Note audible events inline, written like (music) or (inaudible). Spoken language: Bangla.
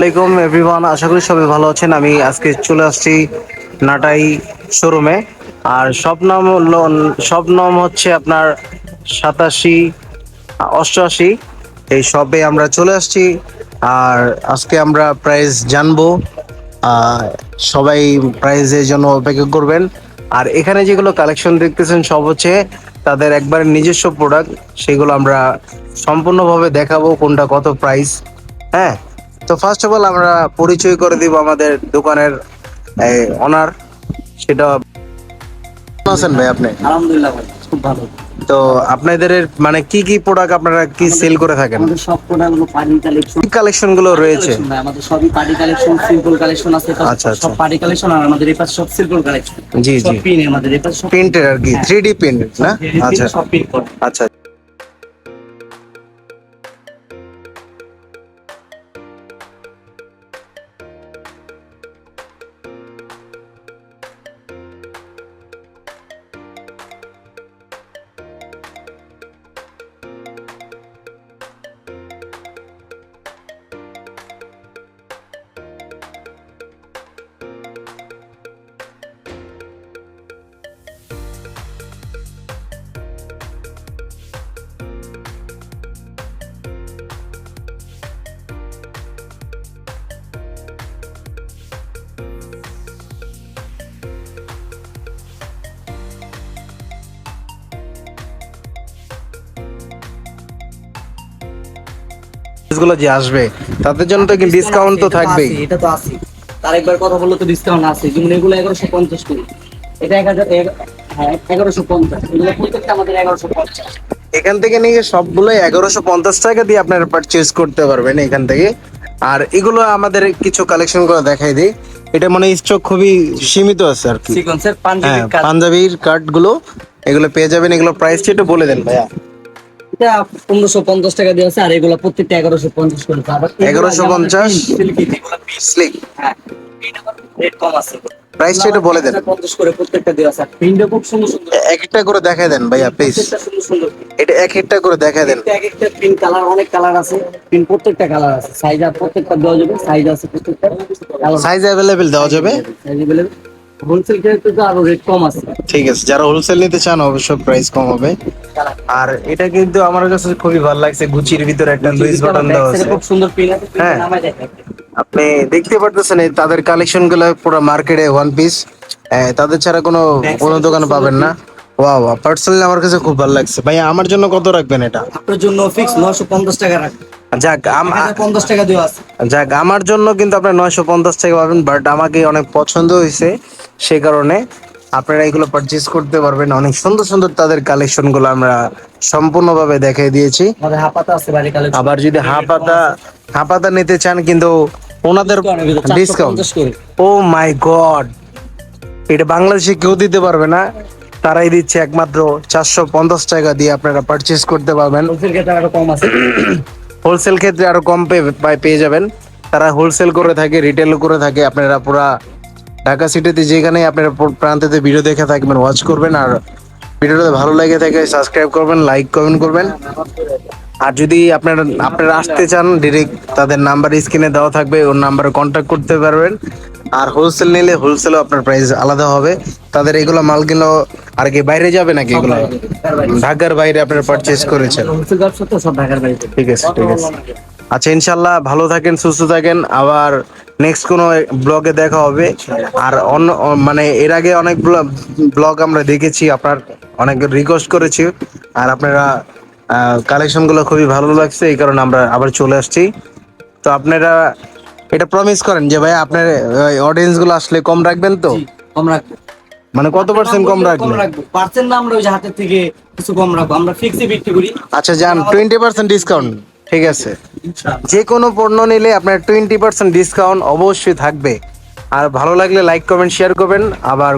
আসসালামাইকুম এভরিওয়ান আশা করি সবাই ভালো আছেন। আমি আজকে চলে আসছি নাটাই শোরুমে। আর সব নাম সব নাম হচ্ছে আপনার সাতাশি, অষ্টআশি। এই সবে আমরা চলে আসছি। আর আজকে আমরা প্রাইস জানব। সবাই প্রাইজের জন্য অপেক্ষা করবেন। আর এখানে যেগুলো কালেকশন দেখতেছেন, সব হচ্ছে তাদের একবার নিজস্ব প্রোডাক্ট সেগুলো আমরা সম্পূর্ণভাবে দেখাবো কোনটা কত প্রাইস হ্যাঁ? তো ফার্স্ট অফ অল আমরা পরিচয় করে দিব আমাদের দোকানের অনার সেটা আছেন ভাই আপনি? আলহামদুলিল্লাহ ভাই খুব ভালো। তো আপনাদের মানে কি কি প্রোডাক্ট আপনারা কি সেল করে থাকেন? আমাদের সব প্রোডাক্টগুলো পার্টি কালেকশন কালেকশনগুলো রয়েছে? আমাদের সবই পার্টি কালেকশন সিম্পল কালেকশন আছে আচ্ছা, আচ্ছা। সব পার্টি কালেকশন আর আমাদের এই পাশে সব সিম্পল কালেকশন জি, জি। পিন আমাদের এই পাশে সব প্রিন্টের আর কি হ্যাঁ। থ্রি ডি প্রিন্ট না? আচ্ছা। সব পিন আচ্ছা। গুলো যে আসবে তাদের জন্য তো ডিসকাউন্ট তো আছে, এটা থাকবেই। এটা তো আছে। তার একবার কথা বললে তো ডিসকাউন্ট আছে যেমন এগুলো এগারোশো পঞ্চাশ করে। এটা এক হাজার হ্যাঁ এগারোশো পঞ্চাশ। এগুলো প্রত্যেকটা আমাদের এগারোশো পঞ্চাশ। এখান থেকে নিয়ে সবগুলো এগারোশো পঞ্চাশ টাকা দিয়ে আপনারা পারচেজ করতে পারবেন এখান থেকে। আর এগুলো আমাদের কিছু কালেকশন করে দেখাই দিই। এটা মানে স্টক খুবই সীমিত আছে আর কি। হ্যাঁ পাঞ্জাবির কার্ডগুলো এগুলো পেয়ে যাবেন। এগুলো প্রাইসটা একটু বলে দেন ভাইয়া। এটা পনেরোশো পঞ্চাশ টাকা দিয়ে আছে আর এগুলো প্রত্যেকটা এগারোশো পঞ্চাশ করে। আবার এগুলো 1150 সিল্কি এগুলো piece। স্লিক হ্যাঁ রেট কম আছে। প্রাইসটা একটু বলে দেন। পঞ্চাশ করে প্রত্যেকটা দেওয়া আছে। প্রিন্টও খুব সুন্দর সুন্দর এক একটা করে দেখাই দেন ভাইয়া প্লিজ সুন্দর সুন্দর এটা এক একটা করে দেখাই দেন। এক একটা প্রিন্ট কালার অনেক কালার আছে। প্রিন্ট প্রত্যেকটা কালার আছে। সাইজ আর প্রত্যেকটা দেওয়া যাবে। সাইজ আছে প্রত্যেকটা। সাইজ অ্যাভেলেবেল দেওয়া যাবে। সাইজ হোলসেল ক্ষেত্রে তো আরও রেট কম আছে। ঠিক আছে যারা হোলসেল নিতে চান অবশ্যই প্রাইস কম হবে। আর এটা কিন্তু আমার কাছে খুবই ভালো লাগছে গুচির ভিতরে একটা লুইস বাটন দেওয়া আছে। খুব সুন্দর প্রিন্ট আছে হ্যাঁ। আপনি দেখতে পারতেছেন তাদের কালেকশনগুলো পুরো মার্কেটে ওয়ান পিস তাদের ছাড়া কোনো কোনো দোকানে পাবেন না। ওয়াও পার্সোনালি আমার কাছে খুব ভালো লাগছে। ভাই আমার জন্য কত রাখবেন এটা? আপনার জন্য ফিক্স নশো পঞ্চাশ টাকা রাখবেন যাক পঞ্চাশ টাকা দেওয়া আছে। যাক আমার জন্য কিন্তু আপনার নয়শো পঞ্চাশ টাকা পাবেন বাট আমাকে অনেক পছন্দ হয়েছে সেই কারণে আপনারা এগুলো পারচেজ করতে পারবেন। অনেক সুন্দর সুন্দর তাদের কালেকশনগুলো আমরা সম্পূর্ণভাবে দেখিয়ে দিয়েছি। হাপাতা আবার যদি হাফাতা হাফাতা নিতে চান কিন্তু ওনাদের ডিসকাউন্ট ও মাই গড এটা বাংলাদেশে কেউ দিতে পারবে না। তারাই দিচ্ছে একমাত্র চারশো পঞ্চাশ টাকা দিয়ে আপনারা পারচেজ করতে পারবেন। কম আছে। (coughs) হোলসেল ক্ষেত্রে আরও কম পেয়ে যাবেন। তারা হোলসেল করে থাকে, রিটেল করে থাকে, আপনারা পুরা ঢাকা সিটিতে যেখানে আপনারা প্রান্তেতে ভিডিও দেখে থাকবেন ওয়াচ করবেন, আর ভিডিওটা ভালো লেগে থাকে সাবস্ক্রাইব করবেন লাইক কমেন্ট করবেন। আর যদি আপনারা আপনারা আসতে চান ডিরেক্ট তাদের নাম্বার স্ক্রিনে দেওয়া থাকবে ওর নাম্বারে কন্ট্যাক্ট করতে পারবেন। আর হোলসেল নিলে হোলসেলও আপনার প্রাইস আলাদা হবে। তাদের এগুলো মালগুলো আর কি বাইরে যাবে নাকি এগুলো? ঢাকার বাইরে। আপনারা পারচেজ করেছেন। ঠিক আছে ঠিক আছে। আচ্ছা ইনশাল্লাহ ভালো থাকেন সুস্থ থাকেন। আবার নেক্সট কোনো ব্লগে দেখা হবে। আর অন্য মানে এর আগে অনেক ব্লগ আমরা দেখেছি আপনার অনেক রিকোয়েস্ট করেছি। আর আপনারা কালেকশনগুলো খুবই ভালো লাগছে এই কারণে আমরা আবার চলে আসছি। তো আপনারা এটা প্রমিস করেন যে ভাই আপনার অডিয়েন্সগুলো আসলে কম রাখবেন তো? কম রাখব। মানে কত পার্সেন্ট কম রাখবেন? পার্সেন্ট না আমরা ওই হাতের থেকে কিছু কম রাখব। আমরা ফিক্সে বিক্রি করি। আচ্ছা যান টোয়েন্টি পার্সেন্ট ডিসকাউন্ট ঠিক আছে। যে কোনো পণ্য নিলে আপনার টোয়েন্টি পার্সেন্ট ডিসকাউন্ট অবশ্যই থাকবে। আর ভালো লাগলে লাইক কমেন্ট শেয়ার করবেন। আবার